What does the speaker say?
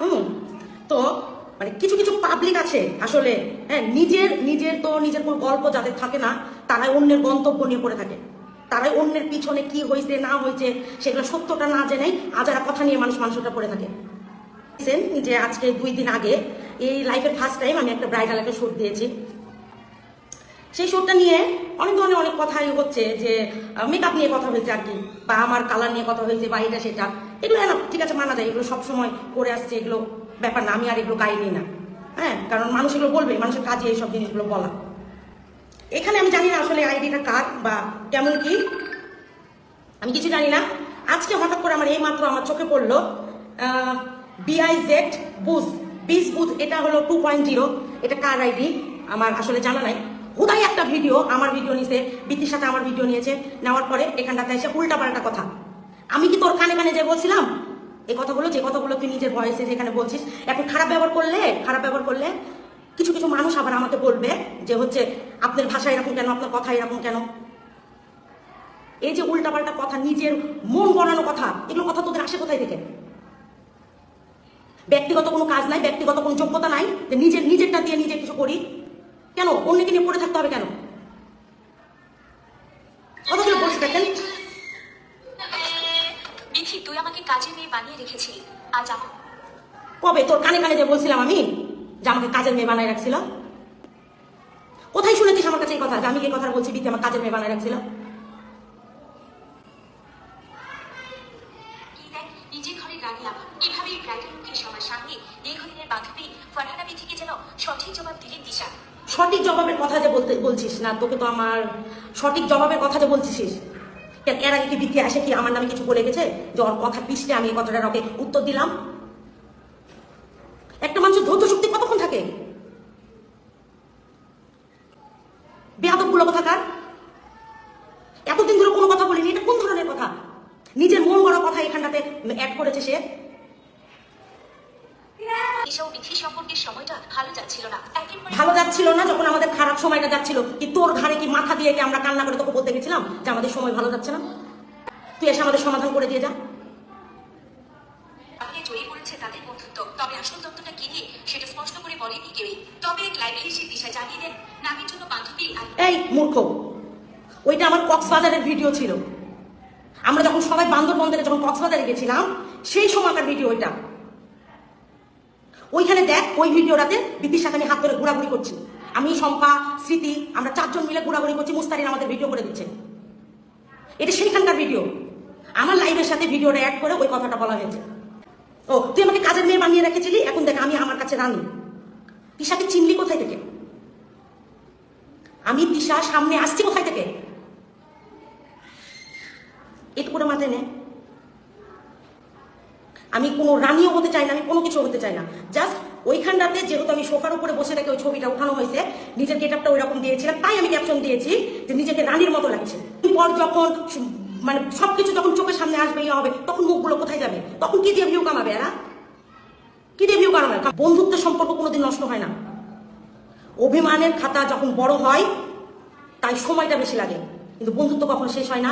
হুম, তো মানে কিছু কিছু পাবলিক আছে আসলে হ্যাঁ নিজের নিজের তো নিজের কোনো গল্প যাদের থাকে না, তারাই অন্যের গন্তব্য নিয়ে পড়ে থাকে। তারাই অন্যের পিছনে কি হয়েছে না হয়েছে সেগুলো সত্যটা না জেনেই আজারা কথা নিয়ে মানুষ মানুষটা পড়ে থাকে। যে আজকে দুই দিন আগে, এই লাইফের ফার্স্ট টাইম আমি একটা ব্রাইডাল একটা দিয়েছি। সেই শ্যুটটা নিয়ে অনেক ধরনের অনেক কথাই হচ্ছে যে মেকআপ নিয়ে কথা হয়েছে আর কি, বা আমার কালার নিয়ে কথা হয়েছে, বা এটা সেটা। এগুলো হ্যাঁ ঠিক আছে, মানা যায়, এগুলো সবসময় করে আসছে, এগুলো ব্যাপার না, আমি আর এগুলো গাইনি না। হ্যাঁ কারণ মানুষ এগুলো বলবে, মানুষের কাজে এইসব জিনিসগুলো বলা। এখানে আমি জানি না আসলে আইডিটা কার বা কেমন কি। আমি কিছু জানি না। আজকে হঠাৎ করে আমার এই মাত্র আমার চোখে পড়ল বিআইজেড বুজ বিজ বুজ এটা হলো টু পয়েন্ট জিরো এটা কার আইডি আমার আসলে জানা নাই। হুদাই একটা ভিডিও, আমার ভিডিও নিয়েছে বৃত্তির সাথে আমার ভিডিও নিয়েছে, নেওয়ার পরে এখানটাতে এসে উল্টা পাল্টা কথা। আমি কি তোর কানে কানে যে বলছিলাম? এই কথাগুলো, যে কথাগুলো তুই নিজের ভয়েসে যেখানে বলছিস, এখন খারাপ ব্যবহার করলে, খারাপ ব্যবহার করলে কিছু কিছু মানুষ আবার আমাকে বলবে যে হচ্ছে, আপনার ভাষা এরকম কেন, আপনার কথা এরকম কেন? এই যে উল্টাপাল্টা কথা, নিজের মন বনানো কথা, এগুলো কথা তোদের আসে কোথায় থেকে? ব্যক্তিগত কোনো কাজ নাই, ব্যক্তিগত কোনো যোগ্যতা নাই, যে নিজের, নিজেরটা দিয়ে নিজে কিছু করি। কেন? অন্যকে নিয়ে পড়ে থাকতে হবে কেন? কথাগুলো বলছি দেখেন বিথি তুই আমাকে মেয়ে বানিয়ে রেখেছিলি। আজ আমার কবে? তোর কানে কানে যে বলছিলাম আমি যে আমাকে কাজের মেয়ে বানায় রাখছিল। কোথায় শুনেছিস আমার কাছে এই কথা? যে আমি এই কথা বলছি আমার কাজের মেয়ে বানায় রাখছিল। সবার সামনে দীর্ঘদিনের বান্ধবী ফারহানা বিথিকে যেন সঠিক জবাব দিলেন দিশা। সঠিক জবাবের কথা যে বলতে বলছিস না, তোকে তো আমার সঠিক জবাবের কথা যে বলছিস কেন এর আগে কি বিদ্যা আসে কি আমার নামে কিছু বলে গেছে যে ওর কথা পিছলে আমি এই কথাটার ওকে উত্তর দিলাম? একটা মানুষের ধৈর্য শক্তি কতক্ষণ থাকে? বেয়াদবগুলো কোথাকার? এতদিন ধরে কোনো কথা বলিনি, এটা কোন ধরনের কথা? নিজের মন গড়া কথা এখানটাতে অ্যাড করেছে সে? দিশা ও বিথির সম্পর্কের সময়টা ভালো যাচ্ছিল না। ভালো যাচ্ছিল না যখন আমাদের খারাপ সময়টা যাচ্ছিল। কি তোর ঘাড়ে কি মাথা দিয়ে কি আমরা কান্না করে তোকে বলতে গেছিলাম যে আমাদের সময় ভালো যাচ্ছে না? তুই এসে আমাদের সমাধান করে দিয়ে যা। জয়ী করেছে তাদের বন্ধুত্ব। তবে আসল তত্ত্বটা কি নিয়ে সেটা স্পষ্ট করে বলেনি কেউই। তবে এক লাইভে এসে দিশা জানিয়ে দেন নামের জন্য বান্ধবী এই মূর্খ ওইটা আমার কক্সবাজারের ভিডিও ছিল। আমরা যখন সবাই বান্দরবন থেকে যখন কক্সবাজারে গেছিলাম সেই সময়কার ভিডিও ওইটা। ওইখানে দেখ, ওই ভিডিওটাতে বিপির সাথে আমি হাত ধরে ঘোরাঘুরি করছি। আমি, শম্পা, স্মৃতি, আমরা চারজন মিলে ঘোরাঘুরি করছি মুস্তারিন আমাদের ভিডিও করে দিচ্ছে। এটা সেইখানকার ভিডিও। আমার লাইভের সাথে ভিডিওটা অ্যাড করে ওই কথাটা বলা হয়েছে। ও, তুই আমাকে কাজের মেয়ে বানিয়ে রেখেছিলি? এখন দেখ, আমি আমার কাছে রানি। তিশাকে চিনলি কোথায় থেকে? আমি তিশা সামনে আসছি কোথায় থেকে? একটু করে মাথায় নে। আমি কোনো রানিও হতে চাই না, আমি কোনো কিছু হতে চাই না। জাস্ট ওইখানটাতে যেহেতু আমি সোফার উপরে বসে থেকে ওই ছবিটা উঠানো হয়েছে, নিজের গেটআপটা ওই রকম দিয়েছিলাম, তাই আমি ক্যাপশন দিয়েছি যে নিজেকে রানীর মতো লাগছে। পর যখন মানে সবকিছু যখন চোখের সামনে আসবে ইয়ে হবে, তখন মুখগুলো কোথায় যাবে? তখন কি দিয়ে ভিউ কামাবে এরা? কি দিয়ে ভিউ কামাবে? বন্ধুত্বের সম্পর্ক কোনোদিন নষ্ট হয় না। অভিমানের খাতা যখন বড় হয়, তাই সময়টা বেশি লাগে। কিন্তু বন্ধুত্ব কখনো শেষ হয় না।